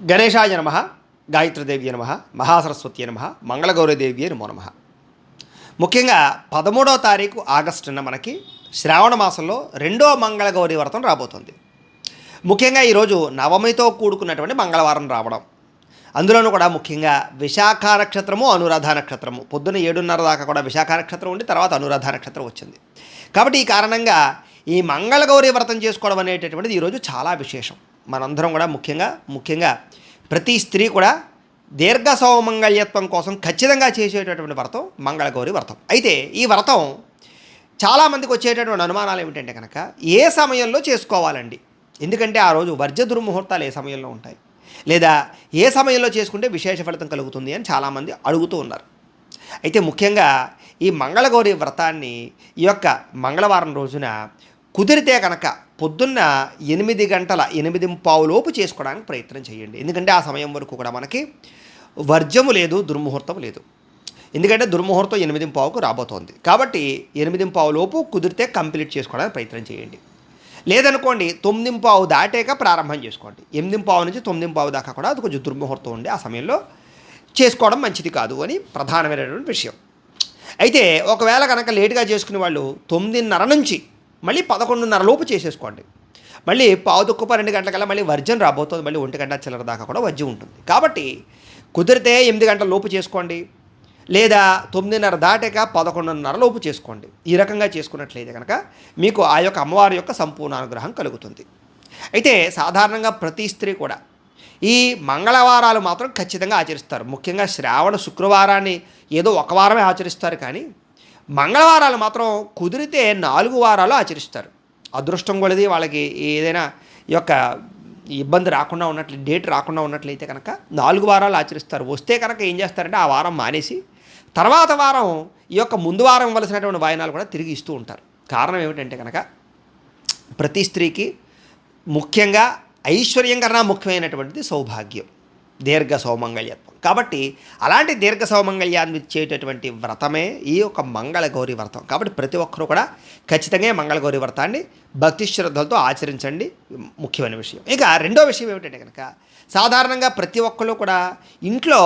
గణేశాయ నమ గాయత్రీదేవి నమ మహాసరస్వతి నమ మంగళగౌరీదేవి నమో నమ. ముఖ్యంగా పదమూడవ తారీఖు ఆగస్టున మనకి శ్రావణ మాసంలో రెండో మంగళగౌరి వ్రతం రాబోతుంది. ముఖ్యంగా ఈరోజు నవమితో కూడుకున్నటువంటి మంగళవారం రావడం. అందులోనూ కూడా ముఖ్యంగా విశాఖ నక్షత్రము అనురాధ నక్షత్రము. పొద్దున్న ఏడున్నర దాకా కూడా విశాఖ నక్షత్రం ఉండి తర్వాత అనురాధ నక్షత్రం వచ్చింది. కాబట్టి ఈ కారణంగా ఈ మంగళగౌరి వ్రతం చేసుకోవడం అనేటటువంటిది ఈరోజు చాలా విశేషం. మనందరం కూడా ముఖ్యంగా ముఖ్యంగా ప్రతి స్త్రీ కూడా దీర్ఘ సౌమంగళ్యత్వం కోసం ఖచ్చితంగా చేసేటటువంటి వ్రతం మంగళగౌరి వ్రతం. అయితే ఈ వ్రతం చాలామందికి వచ్చేటటువంటి అనుమానాలు ఏమిటంటే కనుక ఏ సమయంలో చేసుకోవాలండి? ఎందుకంటే ఆ రోజు వర్జ దుర్ముహూర్తాలు ఏ సమయంలో ఉంటాయి? లేదా ఏ సమయంలో చేసుకుంటే విశేష ఫలితం కలుగుతుంది అని చాలామంది అడుగుతూ ఉన్నారు. అయితే ముఖ్యంగా ఈ మంగళగౌరి వ్రతాన్ని ఈ యొక్క మంగళవారం రోజున కుదిరితే కనుక పొద్దున్న ఎనిమిది గంటల ఎనిమిది పావులోపు చేసుకోవడానికి ప్రయత్నం చేయండి. ఎందుకంటే ఆ సమయం వరకు కూడా మనకి వర్జము లేదు దుర్ముహూర్తం లేదు. ఎందుకంటే దుర్ముహూర్తం ఎనిమిది పావుకు రాబోతోంది. కాబట్టి ఎనిమిది పావులోపు కుదిరితే కంప్లీట్ చేసుకోవడానికి ప్రయత్నం చేయండి. లేదనుకోండి తొమ్మిది పావు దాటాక ప్రారంభం చేసుకోండి. ఎనిమిది పావు నుంచి తొమ్మిది పావు దాకా కూడా అది కొంచెం దుర్ముహూర్తం ఉండి ఆ సమయంలో చేసుకోవడం మంచిది కాదు అని ప్రధానమైనటువంటి విషయం. అయితే ఒకవేళ కనుక లేటుగా చేసుకునే వాళ్ళు తొమ్మిదిన్నర నుంచి మళ్ళీ పదకొండున్నర లోపు చేసేసుకోండి. మళ్ళీ పావు తక్కువ పన్నెండు గంటలకల్లా మళ్ళీ వర్జన్ రాబోతుంది. మళ్ళీ ఒంటి గంట చిల్లర దాకా కూడా వజ్జి ఉంటుంది. కాబట్టి కుదిరితే ఎనిమిది గంటల లోపు చేసుకోండి. లేదా తొమ్మిదిన్నర దాటాక పదకొండున్నర లోపు చేసుకోండి. ఈ రకంగా చేసుకున్నట్లయితే కనుక మీకు ఆ యొక్క అమ్మవారి యొక్క సంపూర్ణ అనుగ్రహం కలుగుతుంది. అయితే సాధారణంగా ప్రతి స్త్రీ కూడా ఈ మంగళవారాలు మాత్రం ఖచ్చితంగా ఆచరిస్తారు. ముఖ్యంగా శ్రావణ శుక్రవారాన్ని ఏదో ఒక వారమే ఆచరిస్తారు కానీ మంగళవారాలు మాత్రం కుదిరితే నాలుగు వారాలు ఆచరిస్తారు. అదృష్టం కొలది వాళ్ళకి ఏదైనా ఈ యొక్క ఇబ్బంది రాకుండా ఉన్నట్లు డేట్ రాకుండా ఉన్నట్లయితే కనుక నాలుగు వారాలు ఆచరిస్తారు. వస్తే కనుక ఏం చేస్తారంటే ఆ వారం మానేసి తర్వాత వారం ఈ యొక్క ముందు వారం ఇవ్వాల్సినటువంటి వాయనాలు కూడా తిరిగి ఇస్తూ ఉంటారు. కారణం ఏమిటంటే కనుక ప్రతి స్త్రీకి ముఖ్యంగా ఐశ్వర్యం కన్నా ముఖ్యమైనటువంటిది సౌభాగ్యం. దీర్ఘ సౌమంగళ్యత్వం కాబట్టి అలాంటి దీర్ఘ సౌమంగళ్యాన్ని ఇచ్చేటటువంటి వ్రతమే ఈ యొక్క మంగళగౌరి వ్రతం. కాబట్టి ప్రతి ఒక్కరూ కూడా ఖచ్చితంగా మంగళగౌరి వ్రతాన్ని భక్తి శ్రద్ధలతో ఆచరించండి. ముఖ్యమైన విషయం. ఇక రెండో విషయం ఏమిటంటే కనుక సాధారణంగా ప్రతి ఒక్కరు కూడా ఇంట్లో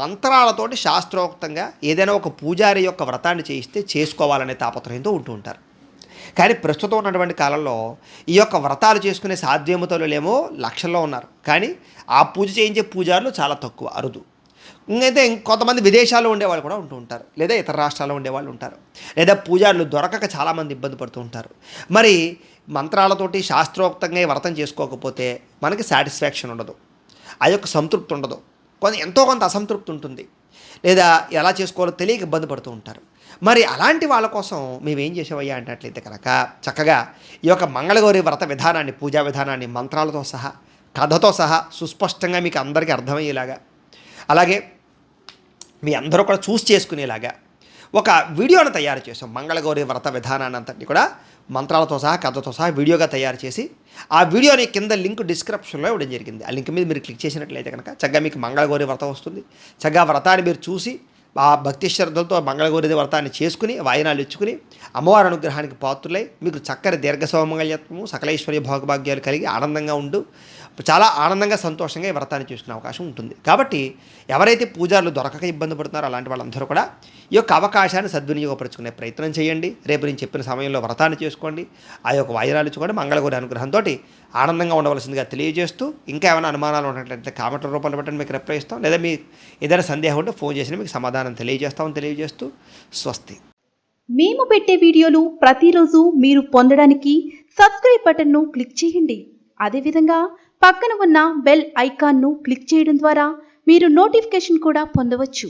మంత్రాలతోటి శాస్త్రోక్తంగా ఏదైనా ఒక పూజారి యొక్క వ్రతాన్ని చేయిస్తే చేసుకోవాలనే తాపత్రయంతో ఉంటూ ఉంటారు. కానీ ప్రస్తుతం ఉన్నటువంటి కాలంలో ఈ యొక్క వ్రతాలు చేసుకునే సాధ్యమతలేమో లక్షల్లో ఉన్నారు. కానీ ఆ పూజ చేయించే పూజారులు చాలా తక్కువ అరుదు. ఇంకైతే కొంతమంది విదేశాల్లో ఉండేవాళ్ళు కూడా ఉంటూ ఉంటారు. లేదా ఇతర రాష్ట్రాల్లో ఉండేవాళ్ళు ఉంటారు. లేదా పూజారులు దొరకక చాలామంది ఇబ్బంది పడుతూ ఉంటారు. మరి మంత్రాలతోటి శాస్త్రోక్తంగా వ్రతం చేసుకోకపోతే మనకి సాటిస్ఫాక్షన్ ఉండదు. ఆ యొక్క సంతృప్తి ఉండదు. కొంత ఎంతో కొంత అసంతృప్తి ఉంటుంది. లేదా ఎలా చేసుకోవాలో తెలియక ఇబ్బంది పడుతూ ఉంటారు. మరి అలాంటి వాళ్ళ కోసం మేము ఏం చేసేవయ్యా అంటట్లయితే కనుక చక్కగా ఈ యొక్క మంగళగౌరి వ్రత విధానాన్ని పూజా విధానాన్ని మంత్రాలతో సహా కథతో సహా సుస్పష్టంగా మీకు అందరికీ అర్థమయ్యేలాగా అలాగే మీ అందరూ కూడా చూసి చేసుకునేలాగా ఒక వీడియోను తయారు చేసాం మంగళగౌరి వ్రత విధానాన్ని అంతటి కూడా మంత్రాలతో సహా కథతో సహా వీడియోగా తయారు చేసి ఆ వీడియోని కింద లింక్ డిస్క్రిప్షన్లో ఇవ్వడం జరిగింది. ఆ లింక్ మీద మీరు క్లిక్ చేసినట్లయితే కనుక చక్కగా మీకు మంగళగౌరి వ్రతం వస్తుంది. చక్కగా వ్రతాన్ని మీరు చూసి ఆ భక్తి శ్రద్ధలతో మంగళగౌరి వ్రతాన్ని చేసుకుని వాయనాలు ఇచ్చుకుని అమ్మవారి అనుగ్రహానికి పాత్రులై మీకు చక్కని దీర్ఘ సౌమంగళ్యత్వము సకలైశ్వర్య భోగభాగ్యాలు కలిగి ఆనందంగా ఉండు. చాలా ఆనందంగా సంతోషంగా ఈ వ్రతాన్ని చేసుకునే అవకాశం ఉంటుంది. కాబట్టి ఎవరైతే పూజారులు దొరకక ఇబ్బంది పడుతున్నారో అలాంటి వాళ్ళందరూ కూడా ఈ యొక్క అవకాశాన్ని సద్వినియోగపరుచుకునే ప్రయత్నం చేయండి. రేపు నేను చెప్పిన సమయంలో వ్రతాన్ని చేసుకోండి. ఆ యొక్క వాయినాలు ఇచ్చుకోండి. మంగళగౌరి అనుగ్రహంతో ఆనందంగా ఉండవలసిందిగా తెలియజేస్తూ ఇంకా ఏమైనా అనుమానాలు ఉన్నట్లయితే కామెంట్ల రూపంలో పెట్టండి. మీకు రిప్లై ఇస్తాం. లేదా మీ ఏదైనా సందేహం ఉంటే ఫోన్ చేసి మీకు సమాధానం సమాధానం తెలియజేస్తామని తెలియజేస్తూ స్వస్తి. మేము పెట్టే వీడియోలు ప్రతిరోజు మీరు పొందడానికి సబ్స్క్రైబ్ బటన్ను క్లిక్ చేయండి. అదేవిధంగా పక్కన ఉన్న బెల్ ఐకాన్ను క్లిక్ చేయడం ద్వారా మీరు నోటిఫికేషన్ కూడా పొందవచ్చు.